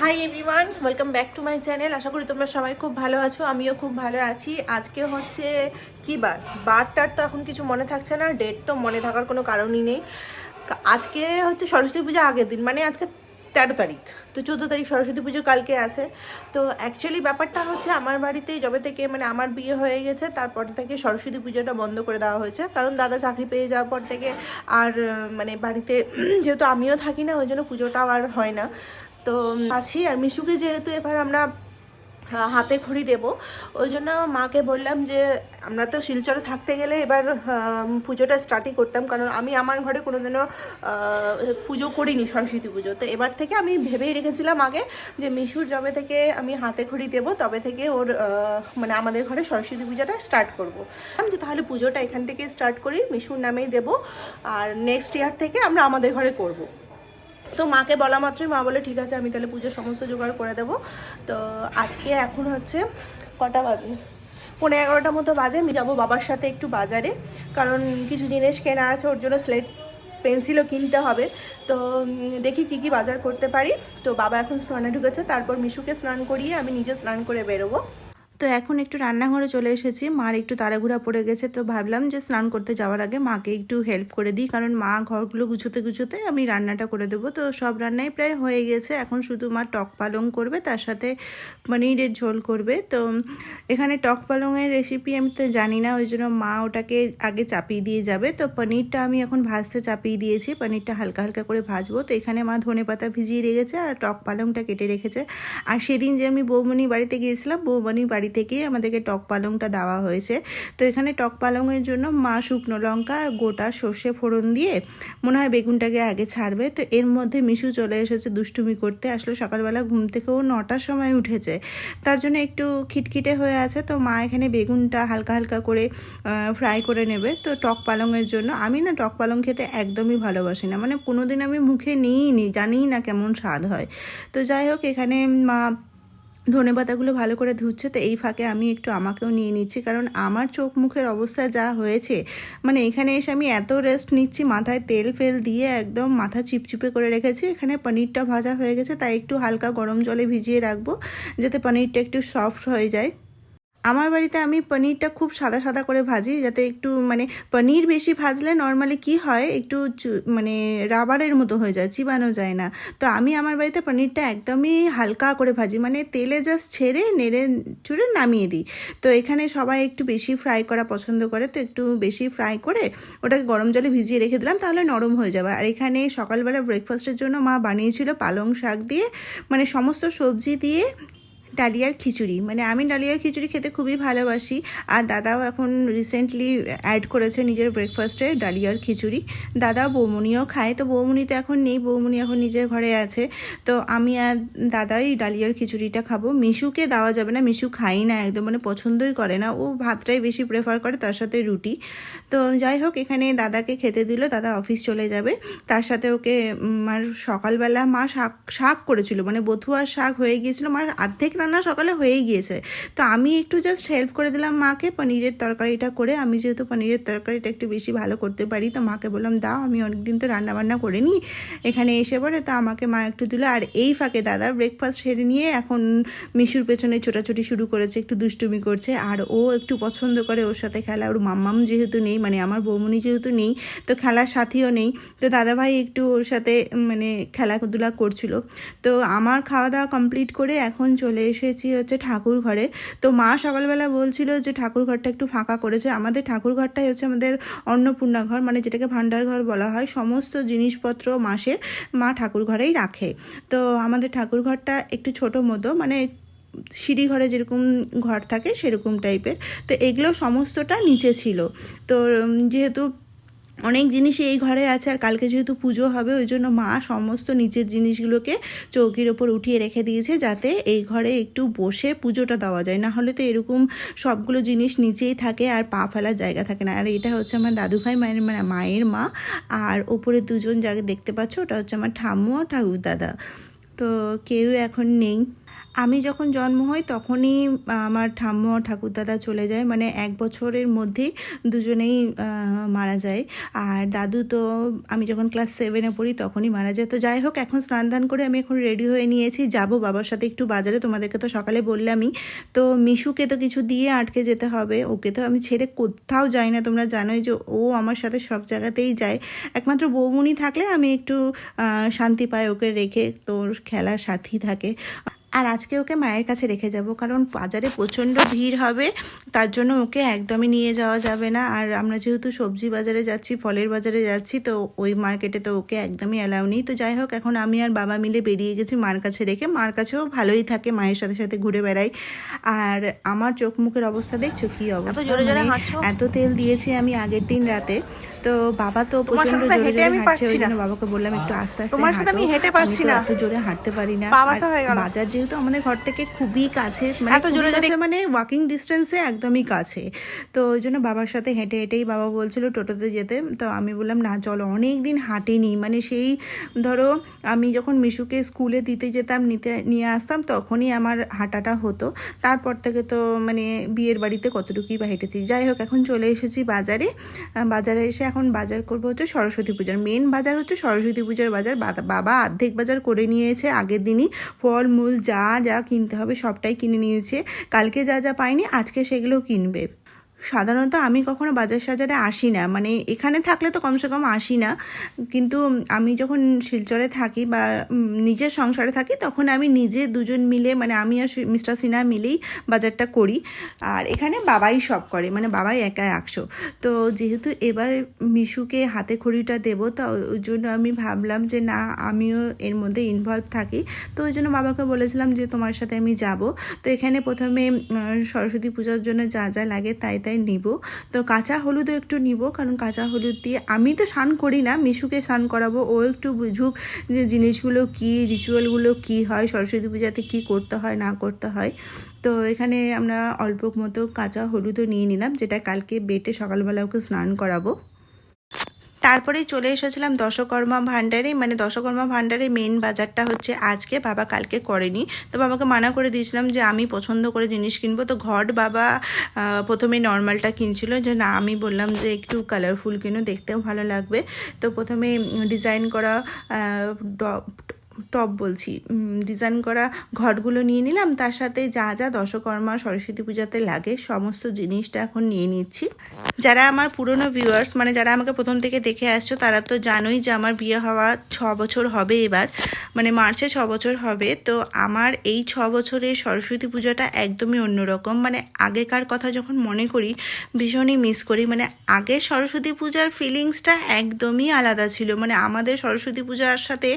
Hi everyone welcome back to my channel আশা করি তোমরা সবাই খুব ভালো আছো, আমিও খুব ভালো আছি। আজকে হচ্ছে কি বার? বারটার তো এখন কিছু মনে থাকছে না ডেট তো মনে থাকার কোনো কারণই নেই। আজকে হচ্ছে সরস্বতী পূজা আগের দিন মানে আজকে তেরো তারিখ, তো চোদ্দ তারিখ সরস্বতী পুজো কালকে আছে। তো অ্যাকচুয়ালি ব্যাপারটা হচ্ছে আমার বাড়িতে যবে থেকে মানে আমার বিয়ে হয়ে গেছে, তারপর থেকে সরস্বতী পুজোটা বন্ধ করে দেওয়া হয়েছে। কারণ দাদা চাকরি পেয়ে যাওয়ার পর থেকে আর মানে বাড়িতে, যেহেতু আমিও থাকি না, ওই জন্য পুজোটাও আর হয় না। তো আছি আর মিশুকে যেহেতু এবার আমরা হাতে খড়ি দেব, ওই জন্য মাকে বললাম যে আমরা তো শিলচরে থাকতে গেলে এবার পুজোটা স্টার্টই করতাম, কারণ আমি আমার ঘরে কোনোদিনও পুজো করিনি, সরস্বতী পুজো। তো এবার থেকে আমি ভেবেই রেখেছিলাম আগে যে মিশুর যবে থেকে আমি হাতে খড়ি দেবো, তবে থেকে ওর মানে আমাদের ঘরে সরস্বতী পুজোটা স্টার্ট করব। আমি যে তাহলে পুজোটা এখান থেকে স্টার্ট করি, মিশুর নামেই দেবো, আর নেক্সট ইয়ার থেকে আমরা আমাদের ঘরে করব। তো মাকে বলা মাত্রই, মা বলে, ঠিক আছে, আমি তাহলে পুজোর সমস্ত জোগাড় করে দেবো। তো আজকে এখন হচ্ছে কটা বাজে? পনেরো এগারোটার মতো বাজে। আমি যাব বাবার সাথে একটু বাজারে, কারণ কিছু জিনিস কেনা আছে, ওর জন্য স্লেট পেন্সিলও কিনতে হবে। তো দেখি কি কি বাজার করতে পারি। তো বাবা এখন স্নানে ঢুকেছে, তারপর মিশুকে স্নান করিয়ে আমি নিজে স্নান করে বেরোবো। তো এখন একটু রান্নাঘরে চলে এসেছি। মার একটু তাড়াহুড়া পড়ে গেছে, তো ভাবলাম যে স্নান করতে যাওয়ার আগে মাকে একটু হেল্প করে দিই, কারণ মা ঘরগুলো গুছোতে গুছোতে আমি রান্নাটা করে দেবো। তো সব রান্নাই প্রায় হয়ে গেছে। এখন শুধু মা টক পালং করবে, তার সাথে পনিরের ঝোল করবে। তো এখানে টক পালংয়ের রেসিপি আমি তো জানি না, ওই জন্য মা ওটাকে আগে চাপিয়ে দিয়ে যাবে। তো পনিরটা আমি এখন ভাজতে চাপিয়ে দিয়েছি, পনিরটা হালকা হালকা করে ভাজবো। তো এখানে মা ধনে পাতা ভিজিয়ে রেখেছে আর টক পালংটা কেটে রেখেছে। আর সেদিন যে আমি বৌমনি বাড়িতে গিয়েছিলাম বৌমনি বাড়ি থেকেই আমাদেরকে টক পালংটা দেওয়া হয়েছে। তো এখানে টক পালংয়ের জন্য মা শুকনো লঙ্কা আর গোটা সর্ষে ফোড়ন দিয়ে মনে হয় বেগুনটাকে আগে ছাড়বে। তো এর মধ্যে মিশু চলে এসেছে দুষ্টুমি করতে। আসলে সকালবেলা ঘুম থেকেও নটার সময় উঠেছে। তার জন্য একটু খিটখিটে হয়ে আছে। তো মা এখানে বেগুনটা হালকা হালকা করে ফ্রাই করে নেবে। তো টক পালংয়ের জন্য আমি না টক পালং খেতে একদমই ভালোবাসি না। মানে কোনোদিন আমি মুখে নিই নি জানিই না কেমন স্বাদ হয়। তো যাই হোক, এখানে মা ধনে পাতাগুলো ভালো করে ধুচ্ছে, তো এই ফাঁকে আমি একটু আমাকেও নিয়ে নিচ্ছি। কারণ আমার চোখ মুখের অবস্থা যা হয়েছে মানে এখানে এসে আমি এত রেস্ট নিচ্ছি, মাথায় তেল ফেল দিয়ে একদম মাথা চিপচিপে করে রেখেছি। এখানে পনিরটা ভাজা হয়ে গেছে, তাই একটু হালকা গরম জলে ভিজিয়ে রাখব, যাতে পনিরটা একটু সফট হয়ে যায়। আমার বাড়িতে আমি পনিরটা খুব সাদা সাদা করে ভাজি, যাতে একটু মানে পনির বেশি ভাজলে নর্মালি কি হয়, একটু মানে রাবারের মতো হয়ে যায়, চিবানো যায় না। তো আমি আমার বাড়িতে পনিরটা একদমই হালকা করে ভাজি মানে তেলে জাস্ট ছেড়ে নেড়ে চুড়ে নামিয়ে দিই। তো এখানে সবাই একটু বেশি ফ্রাই করা পছন্দ করে, তো একটু বেশি ফ্রাই করে ওটাকে গরম জলে ভিজিয়ে রেখে দিলাম, তাহলে নরম হয়ে যাবে। আর এখানে সকালবেলা ব্রেকফাস্টের জন্য মা বানিয়েছিল পালং শাক দিয়ে মানে সমস্ত সবজি দিয়ে ডালিয়ার খিচুড়ি। মানে আমি ডালিয়ার খিচুড়ি খেতে খুবই ভালোবাসি। আর দাদাও এখন রিসেন্টলি অ্যাড করেছে নিজের ব্রেকফাস্টে ডালিয়ার খিচুড়ি। দাদা বৌমনিও খায়। তো বৌমনি তো এখন নেই, বৌমনি এখন নিজের ঘরে আছে। তো আমি আর দাদাই ডালিয়ার খিচুড়িটা খাব। মিশুকে দেওয়া যাবে না, মিশু খাই না একদম মানে পছন্দই করে না। ও ভাতটাই বেশি প্রেফার করে, তার সাথে রুটি। তো যাই হোক, এখানে দাদাকে খেতে দিল, দাদা অফিস চলে যাবে। তার সাথে ওকে মার সকালবেলা মা শাক শাক করেছিল। মানে বথুয়ার শাক হয়ে গিয়েছিল। মার অর্ধেক রান্না সকালে হয়েই গিয়েছে। তো আমি একটু জাস্ট হেল্প করে দিলাম মাকে, পনিরের তরকারিটা করে। আমি যেহেতু পনিরের তরকারিটা একটু বেশি ভালো করতে পারি, তো মাকে বললাম, দাও, আমি অনেকদিন তো রান্নাবান্না করে নিই এখানে এসে পড়ে তো আমাকে মা একটু দিল। আর এই ফাঁকে দাদার ব্রেকফাস্ট সেরে নিয়ে এখন মিশুর পেছনে ছোটাছুটি শুরু করেছে, একটু দুষ্টুমি করছে। আর ও একটু পছন্দ করে ওর সাথে খেলা। ওর মাম্মাম যেহেতু নেই মানে আমার বৌমনি যেহেতু নেই, তো খেলার সাথীও নেই। তো দাদাভাই একটু ওর সাথে মানে খেলাধুলা করছিল। তো আমার খাওয়া দাওয়া কমপ্লিট করে এখন চলে এসেছি হচ্ছে ঠাকুর ঘরে তো মা সকালবেলা বলছিল যে ঠাকুর ঘরটা একটু ফাঁকা করেছে। আমাদের ঠাকুর ঘরটাই হচ্ছে আমাদের অন্নপূর্ণা ঘর মানে যেটাকে ভাণ্ডার ঘর বলা হয়, সমস্ত জিনিসপত্র মাসে মা ঠাকুর ঘরেই রাখে। তো আমাদের ঠাকুর ঘরটা একটু ছোট মতো মানে সিঁড়ি ঘরে যেরকম ঘর থাকে সেরকম টাইপের তো এগুলো সমস্তটা নিচে ছিল। তো যেহেতু অনেক জিনিসই এই ঘরে আছে আর কালকে যেহেতু পুজো হবে, ওই জন্য মা সমস্ত নিচের জিনিসগুলোকে চৌকির ওপর উঠিয়ে রেখে দিয়েছে যাতে এই ঘরে একটু বসে পুজোটা দেওয়া যায়। না হলে তো এরকম সবগুলো জিনিস নিচেই থাকে আর পা ফেলার জায়গা থাকে না। আর এটা হচ্ছে আমার দাদুভাই মায়ের মানে মায়ের মা আর ওপরে দুজন যাকে দেখতে পাচ্ছ, ওটা হচ্ছে আমার ঠাম্মু আর ঠাকুর দাদা তো কেউ এখন নেই। আমি যখন জন্ম হই, তখনই আমার ঠাম্মু আর ঠাকুরদাদা চলে যায়। মানে এক বছরের মধ্যেই দুজনেই মারা যায়। আর দাদু তো, আমি যখন ক্লাস সেভেনে পড়ি, তখনই মারা যায়। তো যাই হোক, এখন স্নান দান করে আমি এখন রেডি হয়ে নিয়েছি। যাব বাবার সাথে একটু বাজারে। তোমাদেরকে তো সকালে বললামই। তো মিশুকে তো কিছু দিয়ে আটকে যেতে হবে। ওকে তো আমি ছেড়ে কোথাও যাই না। তোমরা জানোই যে ও আমার সাথে সব জায়গাতেই যায়। একমাত্র বৌমুনি থাকলে আমি একটু শান্তি পাই ওকে রেখে। তোর খেলার সাথী থাকে। আর আজকে ওকে মায়ের কাছে রেখে যাব কারণ বাজারে প্রচণ্ড ভিড় হবে তার জন্য ওকে একদমই নিয়ে যাওয়া যাবে না। আর আমরা যেহেতু সবজি বাজারে যাচ্ছি ফলের বাজারে যাচ্ছি তো ওই মার্কেটে তো ওকে একদমই অ্যালাউ নেই। তো যাই হোক এখন আমি আর বাবা মিলে বেরিয়ে গেছি মার কাছে রেখে। মার কাছেও ভালোই থাকে মায়ের সাথে সাথে ঘুরে বেড়াই। আর আমার চোখ মুখের অবস্থা দেখছ কি অবস্থা? মানে? এত তেল দিয়েছি আমি আগের দিন রাতে। তো বাবা তো প্রচণ্ড জোরে আমি পারছি না। বাবাকে বললাম একটু আস্তে আস্তে তোমার সাথে আমি হেঁটে পারছি না। এত জোরে হাঁটতে পারি না। গেল। বাজার যেহেতু আমাদের ঘর থেকে খুবই কাছে মানে এত জোরে মানে ওয়াকিং ডিস্টেন্সে একদমই কাছে। তো ওই জন্য বাবার সাথে হেঁটে হেঁটেই বাবা বলছিল টোটোতে যেতে। তো আমি বললাম না চলো অনেক দিন হাঁটিনি। মানে সেই ধরো আমি যখন মিশুকে স্কুলে দিতে যেতাম নিতে নিয়ে আসতাম তখনই আমার হাঁটাটা হতো। তারপর থেকে তো মানে বিয়ের বাড়িতে কতটুকুই বা হেঁটেছি। যাই হোক এখন চলে এসেছি বাজারে। বাজারে এসে এখন বাজার করব হচ্ছে সরস্বতী পূজার। মেন বাজার হচ্ছে সরস্বতী পূজার বাজার। বাবা অর্ধেক বাজার করে নিয়েছে আগের দিনই। ফলমূল যা যা কিনতে হবে সবটাই কিনে নিয়েছে। কালকে যা যা পায়নি আজকে সেগুলো কিনবে। সাধারণত আমি কখনো বাজার সাজারে আসি না। মানে এখানে থাকলে তো কমসে কম আসি না। কিন্তু আমি যখন শিলচরে থাকি বা নিজের সংসারে থাকি, তখন আমি নিজে দুজন মিলে মানে আমি আর মিস্টার সিনহা মিলেই বাজারটা করি। আর এখানে বাবাই সব করে মানে বাবাই একা একশো। তো যেহেতু এবার মিশুকে হাতে খড়িটা দেবো, তো ওই জন্য আমি ভাবলাম যে না, আমিও এর মধ্যে ইনভলভ থাকি। তো ওই জন্য বাবাকে বলেছিলাম যে তোমার সাথে আমি যাব। তো এখানে প্রথমে সরস্বতী পূজার জন্য যা যা লাগে তাই তাই নিব। তো কাঁচা হলুদও একটু নিব, কারণ কাঁচা হলুদ দিয়ে আমি তো স্নান করি না, মিশুকে স্নান করাবো। ও একটু বুঝুক যে জিনিসগুলো কি রিচুয়ালগুলো কি হয়, সরস্বতী পূজাতে কি করতে হয়, না করতে হয়। তো এখানে আমরা অল্প মতো কাঁচা হলুদও নিয়ে নিলাম, যেটা কালকে বেটে সকালবেলা ওকে স্নান করাবো। তারপরেই চলে এসেছিলাম দশকর্মা ভাণ্ডারে মানে দশকর্মা ভাণ্ডারে মেন বাজারটা হচ্ছে আজকে। বাবা কালকে করেনি। তো বাবাকে মানা করে দিয়েছিলাম যে আমি পছন্দ করে জিনিস কিনবো। তো ঘট বাবা প্রথমে নর্মালটা কিনছিল যে না, আমি বললাম যে একটু কালারফুল কিনো, দেখতেও ভালো লাগবে। তো প্রথমে ডিজাইন করা টপ বলছি। ডিজাইন করা ঘটগুলো নিয়ে নিলাম, তার সাথে যা যা দশকর্মা সরস্বতী পূজাতে লাগে সমস্ত জিনিসটা এখন নিয়ে নিচ্ছি। যারা আমার পুরনো ভিউয়ার্স মানে যারা আমাকে প্রথম থেকে দেখে আসছো, তারা তো জানোই যে আমার বিয়ে হওয়া ছ বছর হবে এবার। মানে মার্চে ছ বছর হবে, তো আমার এই ছ বছরের সরস্বতী পূজাটা একদমই অন্যরকম মানে আগেকার কথা যখন মনে করি, ভীষণই মিস করি। মানে আগে সরস্বতী পূজার ফিলিংসটা একদমই আলাদা ছিল। মানে আমাদের সরস্বতী পূজার সাথে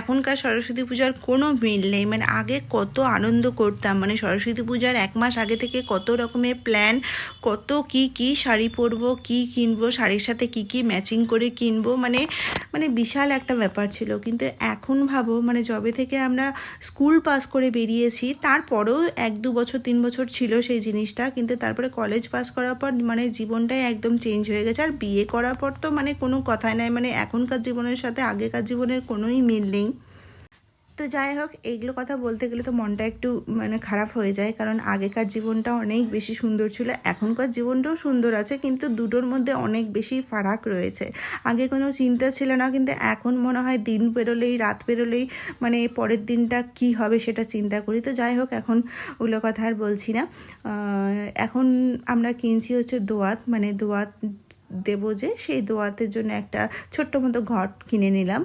এখনকার সরস্বতী পূজার কোনো মিল নেই। মানে আগে কত আনন্দ করতাম। মানে সরস্বতী পূজার এক মাস আগে থেকে কত রকমের প্ল্যান কত কি কি শাড়ি পরবো, কি কিনবো, শাড়ির সাথে কি কি ম্যাচিং করে কিনবো। মানে মানে বিশাল একটা ব্যাপার ছিল। কিন্তু এখন ভাবো মানে যবে থেকে আমরা স্কুল পাস করে বেরিয়েছি, তারপরেও এক দু বছর, তিন বছর ছিল সেই জিনিসটা। কিন্তু তারপরে কলেজ পাস করার পর মানে জীবনটাই একদম চেঞ্জ হয়ে গেছে। আর বিয়ে করার পর তো মানে কোনো কথাই নাই। মানে এখনকার জীবনের সাথে আগেকার জীবনের কোনোই মিল নেই। তো যাই হোক, এইগুলো কথা বলতে গেলে তো মনটা একটু মানে খারাপ হয়ে যায়। কারণ আগেকার জীবনটা অনেক বেশি সুন্দর ছিল, এখনকার জীবনটাও সুন্দর আছে, কিন্তু দুটোর মধ্যে অনেক বেশি ফারাক রয়েছে। আগে কোনো চিন্তা ছিল না, কিন্তু এখন মনে হয় দিন পেরোলেই, রাত পেরোলেই মানে পরের দিনটা কি হবে সেটা চিন্তা করি। তো যাই হোক, এখন ওগুলো কথা আর বলছি না। এখন আমরা কিনছি হচ্ছে দোয়াত মানে দোয়াত দেবো যে সেই দোয়াতের জন্য একটা ছোট্ট মতো ঘট কিনে নিলাম।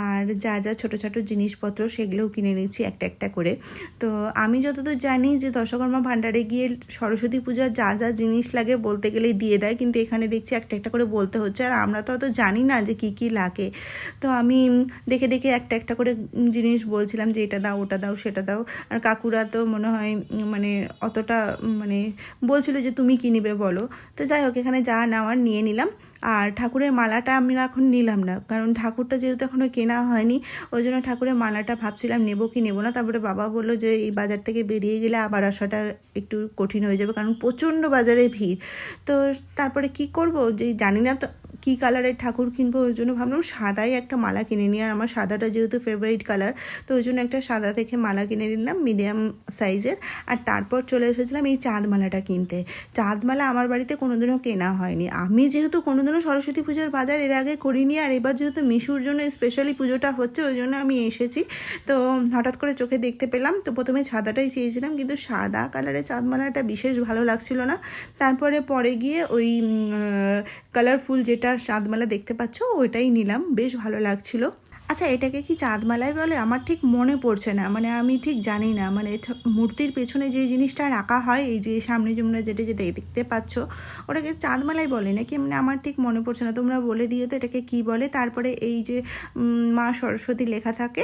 আর যা যা ছোট ছোট জিনিসপত্র সেগুলোও কিনে নিচ্ছি একটা একটা করে। তো আমি যতদূর জানি যে দশকর্মা ভাণ্ডারে গিয়ে সরস্বতী পূজার যা যা জিনিস লাগে বলতে গেলেই দিয়ে দেয়। কিন্তু এখানে দেখছি একটা একটা করে বলতে হচ্ছে। আর আমরা তো অত জানি না যে কি কি লাগে। তো আমি দেখে দেখে একটা একটা করে জিনিস বলছিলাম যে এটা দাও, ওটা দাও, সেটা দাও। আর কাকুরা তো মনে হয় মানে অতটা মানে বলছিল যে তুমি কি নিবে বলো। তো যাই হোক, এখানে যা নেওয়ার নিয়ে নিলাম। আর ঠাকুরের মালাটা আমি এখন নিলাম না, কারণ ঠাকুরটা যেহেতু এখনও কেনা হয়নি, ওই জন্য ঠাকুরের মালাটা ভাবছিলাম নেব কি নেব না। তারপরে বাবা বলল যে এই বাজার থেকে বেরিয়ে গেলে আবার আসাটা একটু কঠিন হয়ে যাবে, কারণ প্রচণ্ড বাজারে ভিড়। তো তারপরে কি করব? যে জানি না তো কী কালারের ঠাকুর কিনবো, ওই জন্য ভাবলাম সাদাই একটা মালা কিনে নিই। আর আমার সাদাটা যেহেতু ফেভারিট কালার তো ওই জন্য একটা সাদা থেকে মালা কিনে নিলাম মিডিয়াম সাইজের আর তারপর চলে এসেছিলাম এই চাঁদমালাটা কিনতে। চাঁদমালা আমার বাড়িতে কোনোদিনও কেনা হয়নি। আমি যেহেতু কোনোদিনও সরস্বতী পুজোর বাজার এর আগে করিনি, আর এবার যেহেতু মিশুর জন্য স্পেশালি পুজোটা হচ্ছে, ওই জন্য আমি এসেছি। তো হঠাৎ করে চোখে দেখতে পেলাম, তো প্রথমে সাদাটাই চেয়েছিলাম, কিন্তু সাদা কালারের চাঁদমালাটা বিশেষ ভালো লাগছিল না। তারপরে পরে গিয়ে ওই কালারফুল যেটা সাদমালা দেখতে পাচ্ছ ওইটাই নিলাম। বেশ ভালো লাগছিল। আচ্ছা এটাকে কি চাঁদমালাই বলে? আমার ঠিক মনে পড়ছে না। মানে আমি ঠিক জানি না। মানে মূর্তির পেছনে যে জিনিসটা রাখা হয়, এই যে সামনে যেমন যেটা যেটা দেখতে পাচ্ছ, ওটাকে চাঁদমালাই বলে নাকি? মানে আমার ঠিক মনে পড়ছে না। তোমরা বলে দিও তো এটাকে কি বলে? তারপরে এই যে মা সরস্বতী লেখা থাকে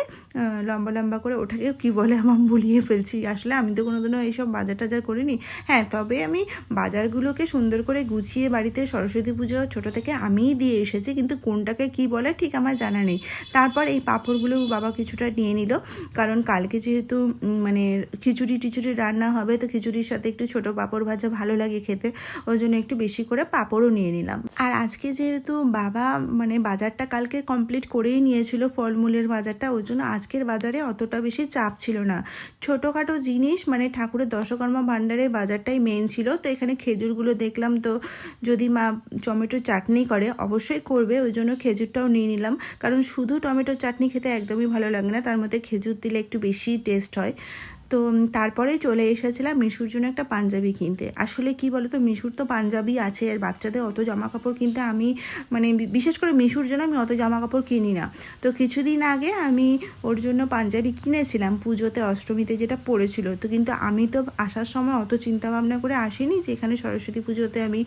লম্বা লম্বা করে ওটাকে কি বলে? আমার ভুলিয়ে ফেলছি। আসলে আমি তো কোনোদিনও এইসব বাজার টাজার করিনি। হ্যাঁ তবে আমি বাজারগুলোকে সুন্দর করে গুছিয়ে বাড়িতে সরস্বতী পুজো ছোট থেকে আমিই দিয়ে এসেছি। কিন্তু কোনটাকে কি বলে, ঠিক আমার জানা নেই। তারপর এই পাঁপড়গুলো বাবা কিছুটা নিয়ে নিল। কারণ কালকে যেহেতু মানে খিচুড়ি টিচুড়ি রান্না হবে, তো খিচুড়ির সাথে একটু ছোট পাঁপড় ভাজা ভালো লাগে খেতে। ওই জন্য একটু বেশি করে পাঁপড়ও নিয়ে নিলাম। আর আজকে যেহেতু বাবা মানে বাজারটা কালকে কমপ্লিট করেই নিয়েছিল ফলমূলের বাজারটা, ওই জন্য আজকের বাজারে অতটা বেশি চাপ ছিল না। ছোটোখাটো জিনিস মানে ঠাকুরের দশকর্মা ভাণ্ডারের বাজারটাই মেন ছিল। তো এখানে খেজুরগুলো দেখলাম তো, যদি মা টমেটো চাটনি করে, অবশ্যই করবে। ওই জন্য খেজুরটাও নিয়ে নিলাম। কারণ শুধু টমেটো চাটনি খেতে একদমই ভালো লাগে না। তার মধ্যে খেজুর দিলে একটু বেশি টেস্ট হয়। তো তারপরে চলে এসেছিলাম মিশুর জন্য একটা পাঞ্জাবি কিনতে। আসলে কি বলতো, মিশুর তো পাঞ্জাবি আছে আর বাচ্চাদের অত জামা কাপড় কিনতে আমি মানে বিশেষ করে মিশুর জন্য আমি অত জামা কাপড় কিনি না। তো কিছুদিন আগে আমি ওর জন্য পাঞ্জাবি কিনেছিলাম, পুজোতে অষ্টমীতে যেটা পড়েছিল। তো কিন্তু আমি তো আসার সময় অত চিন্তা ভাবনা করে আসিনি যে এখানে সরস্বতী পুজোতে আমি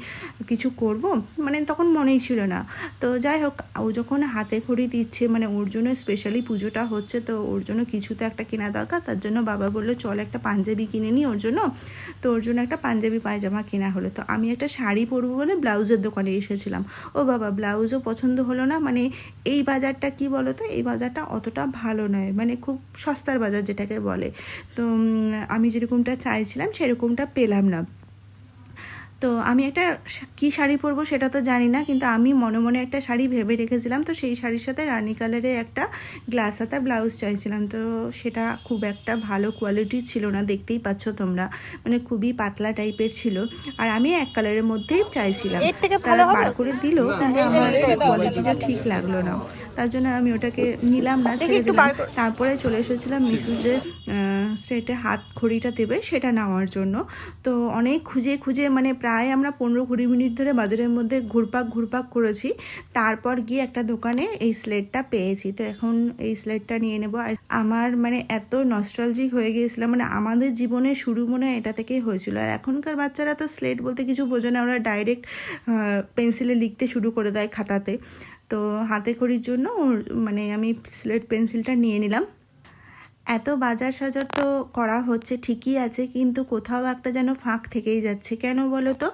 কিছু করব মানে তখন মনেই ছিল না। তো যাই হোক, ও যখন হাতে খড়ি দিচ্ছে মানে ওর জন্য স্পেশালি পুজোটা হচ্ছে, তো ওর জন্য কিছু তো একটা কেনা দরকার, তার জন্য বাবা বলল চল একটা পাঞ্জাবি কিনে নিই ওর জন্য। তো ওর জন্য একটা পাঞ্জাবি পায়জামা কেনা হলো। তো আমি একটা শাড়ি পরবো বলে ব্লাউজের দোকানে এসেছিলাম। ও বাবা, ব্লাউজও পছন্দ হলো না। মানে এই বাজারটা কি বলো তো এই বাজারটা অতটা ভালো নয়। মানে খুব সস্তার বাজার যেটাকে বলে। তো আমি যেরকমটা চাইছিলাম, সেরকমটা পেলাম না। তো আমি একটা কি শাড়ি পরবো সেটা তো জানি না কিন্তু আমি মনে মনে একটা শাড়ি ভেবে রেখেছিলাম তো সেই শাড়ির সাথে রানী কালারের একটা গ্লাস হাতা ব্লাউজ চাইছিলাম তো সেটা খুব একটা ভালো কোয়ালিটির ছিল না দেখতেই পাচ্ছ তোমরা মানে খুবই পাতলা টাইপের ছিল আর আমি এক কালারের মধ্যেই চাইছিলাম তারা ভালো বার করে দিল কিন্তু আমার কোয়ালিটিটা ঠিক লাগল না তার জন্য আমি ওটাকে নিলাম না ছেড়ে দিলাম তারপরে চলে এসেছিলাম মিশু যে স্ট্রেটে হাত ঘড়িটা দেবে সেটা নেওয়ার জন্য তো অনেক খুঁজে খুঁজে মানে প্রায় আমরা পনেরো কুড়ি মিনিট ধরে বাজারের মধ্যে ঘুরপাক ঘুরপাক করেছি। তারপর গিয়ে একটা দোকানে এই স্লেটটা পেয়েছি। তো এখন এই স্লেটটা নিয়ে নেব। আর আমার মানে এত নস্টালজিক হয়ে গিয়েছিলাম মানে আমাদের জীবনে শুরু মনে হয় এটা থেকেই হয়েছিল। আর এখনকার বাচ্চারা তো স্লেট বলতে কিছু বোঝে না। ওরা ডাইরেক্ট পেন্সিলে লিখতে শুরু করে দেয় খাতাতে। তো হাতে খড়ির জন্য মানে আমি স্লেট পেন্সিলটা নিয়ে নিলাম। এত বাজার সাজার তো করা হচ্ছে, ঠিকই আছে, কিন্তু কোথাও একটা যেন ফাঁক থেকেই যাচ্ছে। কেন বলো তো?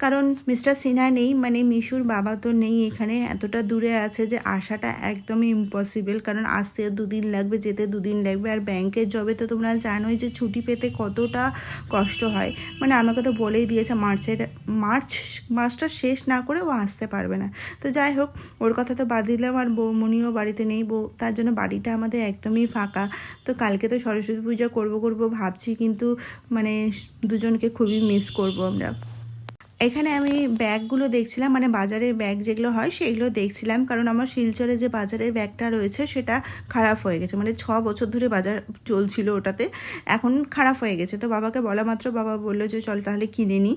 কারণ মিস্টার সিনহা নেই মানে মিশুর বাবা তো নেই এখানে। এতটা দূরে আছে যে আসাটা একদমই ইম্পসিবল কারণ আসতে দুদিন লাগবে, যেতে দুদিন লাগবে। আর ব্যাংকের জবে তো তোমরা জানোই যে ছুটি পেতে কতটা কষ্ট হয়। মানে আমাকে তো বলেই দিয়েছে, মার্চের, মার্চ মাসটা শেষ না করে ও আসতে পারবে না। তো যাই হোক, ওর কথা তো বাদ দিলাম, আর বৌমনিও বাড়িতে নেই। বউ তার জন্য বাড়িটা আমাদের একদমই ফাঁকা। তো কালকে তো সরস্বতী পূজা করব করব ভাবছি, কিন্তু মানে দুজনকে খুবই মিস করব আমরা। এখানে আমি ব্যাগগুলো দেখছিলাম মানে বাজারের ব্যাগ যেগুলো হয় সেগুলো দেখছিলাম, কারণ আমার শিলচরে যে বাজারের ব্যাগটা রয়েছে সেটা খারাপ হয়ে গেছে। মানে ছ বছর ধরে বাজার চলছিল ওটাতে, এখন খারাপ হয়ে গেছে। তো বাবাকে বলা মাত্র বাবা বলল যে, চল তাহলে কিনে নিই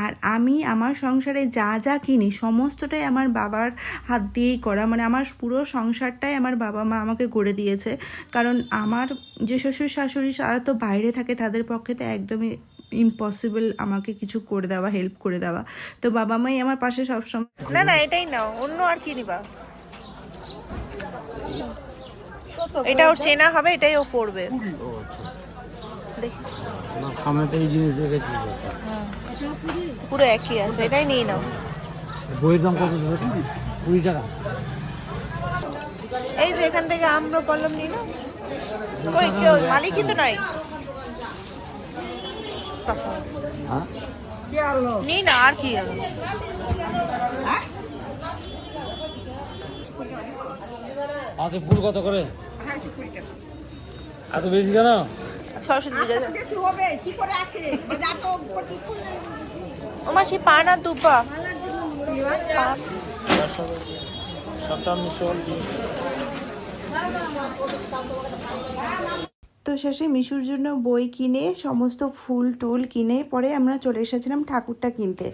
আর আমি আমার সংসারে যা যা কিনি, সমস্তটাই আমার বাবার হাত দিয়েই করা। মানে আমার পুরো সংসারটাই আমার বাবা মা আমাকে গড়ে দিয়েছে। কারণ আমার যে শ্বশুর শাশুড়ি, তারা তো বাইরে থাকে, তাদের পক্ষে তো একদমই ইম্পসিবল আমাকে কিছু করে দেওয়া হেল্প করে দেওয়া। তো বাবা মাই আমার পাশে সবসময় না না এটাই নাও অন্য আর কি নিবা? এটা ওর চেনা হবে এটাই ও পড়বে। না এই পুরো একই আছে এটাই নিয়ে নাও। বইয়ের দাম কত কুড়ি টাকা। এই যে এখান থেকে আমরা বললাম নিয়ে নাও। কই কেউ মালিক কিন্তু নাই? হ্যাঁ না আর কি আর? আচ্ছা ফুল কত করে? এত বেশি কেন? সরস্বতী পূজা। কি করে আছে? পান আর দুপা সাতান্নশো তো শেষে মিশুর জন্য বই কিনে, সমস্ত ফুল টুল কিনে পরে আমরা চলে এসেছিলাম ঠাকুরটা কিনতে।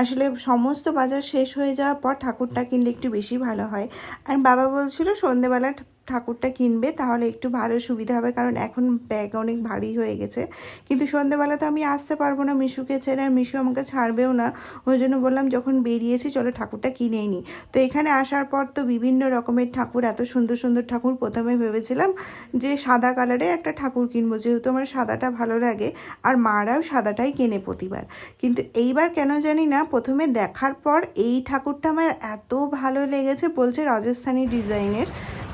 আসলে সমস্ত বাজার শেষ হয়ে যাওয়ার পর ঠাকুরটা কিনলে একটু বেশি ভালো হয়। আর বাবা বলছিল সন্ধেবেলা ঠাকুরটা কিনবে, তাহলে একটু ভালো সুবিধা হবে। কারণ এখন ব্যাগ অনেক ভারী হয়ে গেছে। কিন্তু সন্ধেবেলা তো আমি আসতে পারব না মিশুকে ছেড়ে, আর মিশু আমাকে ছাড়বেও না। ওই জন্য বললাম, যখন বেরিয়েছি, চলো ঠাকুরটা কিনেই নিই তো এখানে আসার পর তো বিভিন্ন রকমের ঠাকুর, এত সুন্দর সুন্দর ঠাকুর প্রথমে ভেবেছিলাম যে সাদা কালারের একটা ঠাকুর কিনবো। যেহেতু আমার সাদাটা ভালো লাগে, আর মারাও সাদাটাই কেনে প্রতিবার। কিন্তু এইবার কেন জানি না, প্রথমে দেখার পর এই ঠাকুরটা আমার এত ভালো লেগেছে, বলছে রাজস্থানি ডিজাইনের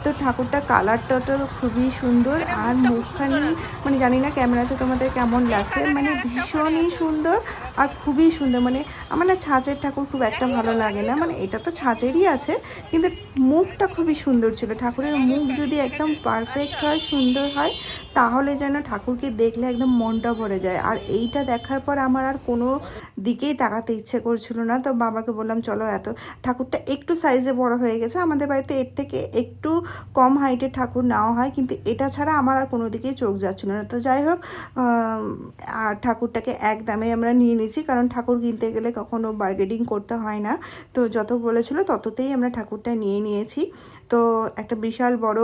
তো ঠাকুরটা কালারটা তো খুবই সুন্দর আর মুখখানি মানে জানি না ক্যামেরাতে তোমাদের কেমন লাগছে মানে ভীষণই সুন্দর। আর খুবই সুন্দর মানে আমার না ছাঁচের ঠাকুর খুব একটা ভালো লাগে না মানে এটা তো ছাঁচেরই আছে, কিন্তু মুখটা খুবই সুন্দর ছিল। ঠাকুরের মুখ যদি একদম পারফেক্ট হয়, সুন্দর হয়, তাহলে যেন ঠাকুরকে দেখলে একদম মনটা ভরে যায়। আর এইটা দেখার পর আমার আর কোনো দিকেই তাকাতে ইচ্ছে করছিল না। তো বাবাকে বললাম, চলো এত, ঠাকুরটা একটু সাইজে বড় হয়ে গেছে, আমাদের বাড়িতে এর থেকে একটু কম হাইটের ঠাকুর নেওয়া হয়, কিন্তু এটা ছাড়া আমার আর কোনো দিকেই চোখ যাচ্ছিল না। তো যাই হোক আর ঠাকুরটাকে এক দামে আমরা নিয়ে নিয়েছি, কারণ ঠাকুর কিনতে গেলে কখনো বার্গেনিং করতে হয় না। তো যত বলেছিল তততেই আমরা ঠাকুরটা নিয়ে নিয়েছি। তো একটা বিশাল বড়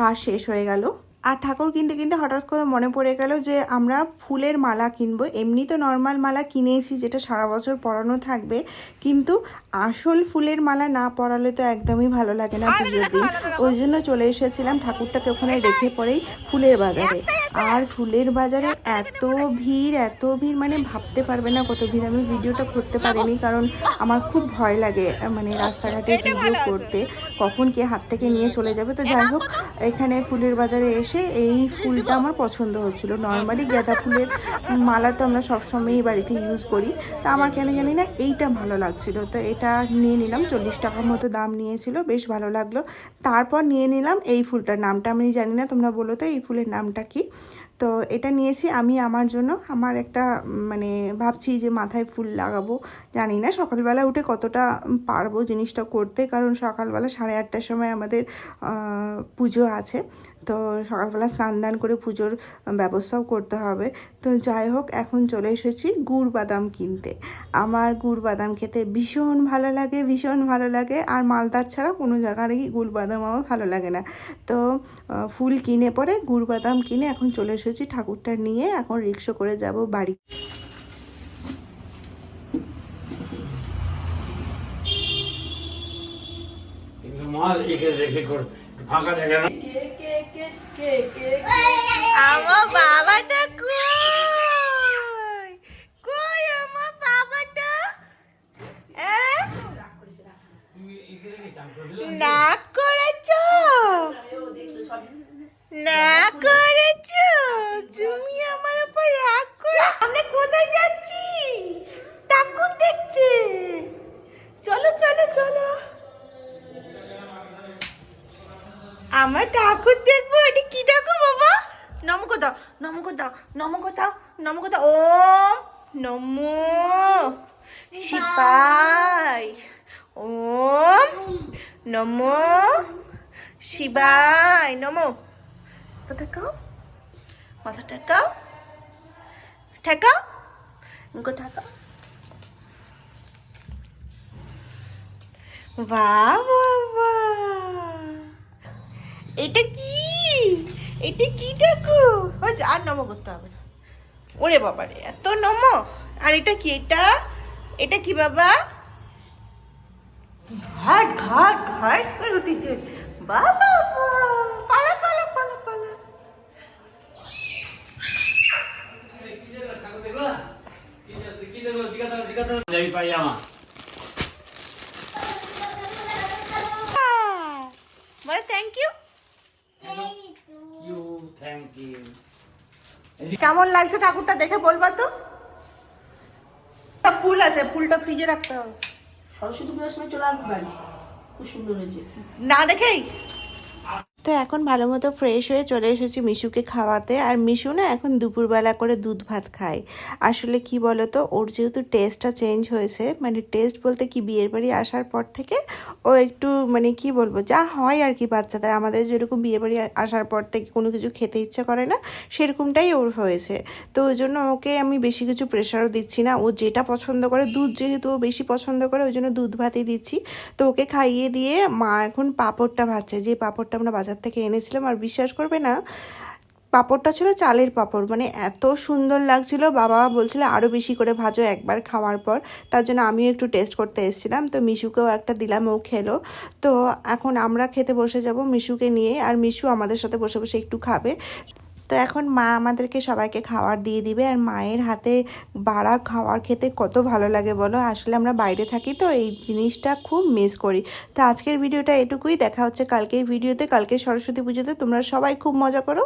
কাজ শেষ হয়ে গেল। আর ঠাকুর কিনতে কিনতে হঠাৎ করে মনে পড়ে গেল যে আমরা ফুলের মালা কিনবো। এমনি তো নর্মাল মালা কিনেছি, যেটা সারা বছর পরানো থাকবে। কিন্তু আসল ফুলের মালা না পরালে তো একদমই ভালো লাগে না পুজোর দিন। ওই জন্য চলে এসেছিলাম ঠাকুরটাকে ওখানে রেখে পরেই ফুলের বাজারে। আর ফুলের বাজারে এত ভিড় এত ভিড় মানে ভাবতে পারবে না কত ভিড়। আমি ভিডিওটা করতে পারিনি কারণ আমার খুব ভয় লাগে মানে রাস্তাঘাটে ভিডিও করতে। কখন কে হাত থেকে নিয়ে চলে যাবে? তো যাই হোক এখানে ফুলের বাজারে এসে এই ফুলটা আমার পছন্দ হচ্ছিল। নর্মালি গাঁদা ফুলের মালা তো আমরা সবসময়ই বাড়িতে ইউজ করি। তা আমার কেন জানি না এইটা ভালো লাগছিল। তো এটা নিয়ে নিলাম, চল্লিশ টাকার মতো দাম নিয়েছিল, বেশ ভালো লাগল। তারপর নিয়ে নিলাম এই ফুলটার নামটা, আমি জানি না, তোমরা বলো তো এই ফুলের নামটা কি? তো এটা নিয়েছি আমি আমার জন্য। আমার একটা মানে ভাবছি যে মাথায় ফুল লাগাবো, জানি না, সকালবেলা উঠে কতটা পারব জিনিসটা করতে, কারণ সকালবেলা সাড়ে আটটার সময় আমাদের পুজো আছে। তো সকালবেলা স্নান দান করে পুজোর ব্যবস্থাও করতে হবে। তো যাই হোক, এখন চলে এসেছি গুড় বাদাম কিনতে। আমার গুড় বাদাম খেতে ভীষণ ভালো লাগে, ভীষণ ভালো লাগে। আর মালদার ছাড়া কোনো জায়গারই গুড় বাদাম আমার ভালো লাগে না। তো ফুল কিনে পরে গুড় বাদাম কিনে এখন চলে এসেছি ঠাকুরটা নিয়ে। এখন রিক্সা করে যাব বাড়ি। মাল একে রেখে কর ফাঁকা জায়গা না আমার বাবাটা কই? কই আমার বাবাটা? না করেছ? না বাহ বাবা এটা কি? এটা কি হচ্ছে আর নম করতে হবে না। ওরে বাবা রে, এত নম। আর এটা কি? এটা? এটা কি বাবা? ঘাট ঘাট ঘাট। করে উঠেছে বাবা পালা পালা পালা পালা ইউ থ্যাংক ইউ কেমন লাগছে ঠাকুরটা দেখে বলবা তো? ফুল আছে ফুলটা ফ্রিজে রাখতে হবে। সরস্বতী পূজার সময় চলে আসবে খুব সুন্দর হয়েছে। না দেখেই? তো এখন ভালো মতো ফ্রেশ হয়ে চলে এসেছি মিশুকে খাওয়াতে। আর মিশু না এখন দুপুরবেলা করে দুধ ভাত খায়। আসলে কি বলতো, ওর যেহেতু টেস্টটা চেঞ্জ হয়েছে মানে টেস্ট বলতে কি বিয়ের বাড়ি আসার পর থেকে ও একটু মানে কি বলব, যা হয় আর কি বাচ্চাদের। আমাদের যেরকম বিয়ে বাড়ি আসার পর থেকে কোনো কিছু খেতে ইচ্ছা করে না, সেরকমটাই ওর হয়েছে। তো ওই জন্য ওকে আমি বেশি কিছু প্রেশারও দিচ্ছি না। ও যেটা পছন্দ করে, দুধ যেহেতু ও বেশি পছন্দ করে, ওই জন্য দুধ ভাতই দিচ্ছি। তো ওকে খাইয়ে দিয়ে মা এখন পাঁপড়টা ভাজছে। যে পাঁপড়টা আমরা বাজার থেকে এনেছিলাম আর বিশ্বাস করবে না, পাঁপড়টা ছিল চালের পাঁপড় মানে এত সুন্দর লাগছিল। বাবা বলছিল আরও বেশি করে ভাজো একবার খাওয়ার পর। তার জন্য আমিও একটু টেস্ট করতে এসেছিলাম। তো মিশুকেও একটা দিলাম, ও খেলো। তো এখন আমরা খেতে বসে যাব মিশুকে নিয়ে, আর মিশু আমাদের সাথে বসে বসে একটু খাবে। তো এখন মা আমাদেরকে সবাইকে খাবার দিয়ে দিবে আর মায়ের হাতে বাড়া খাওয়ার খেতে কত ভালো লাগে বলো? আসলে আমরা বাইরে থাকি তো, এই জিনিসটা খুব মিস করি। তো আজকের ভিডিওটা এটুকুই, দেখা হচ্ছে কালকের ভিডিওতে কালকে সরস্বতী পুজোতে, তোমরা সবাই খুব মজা করো।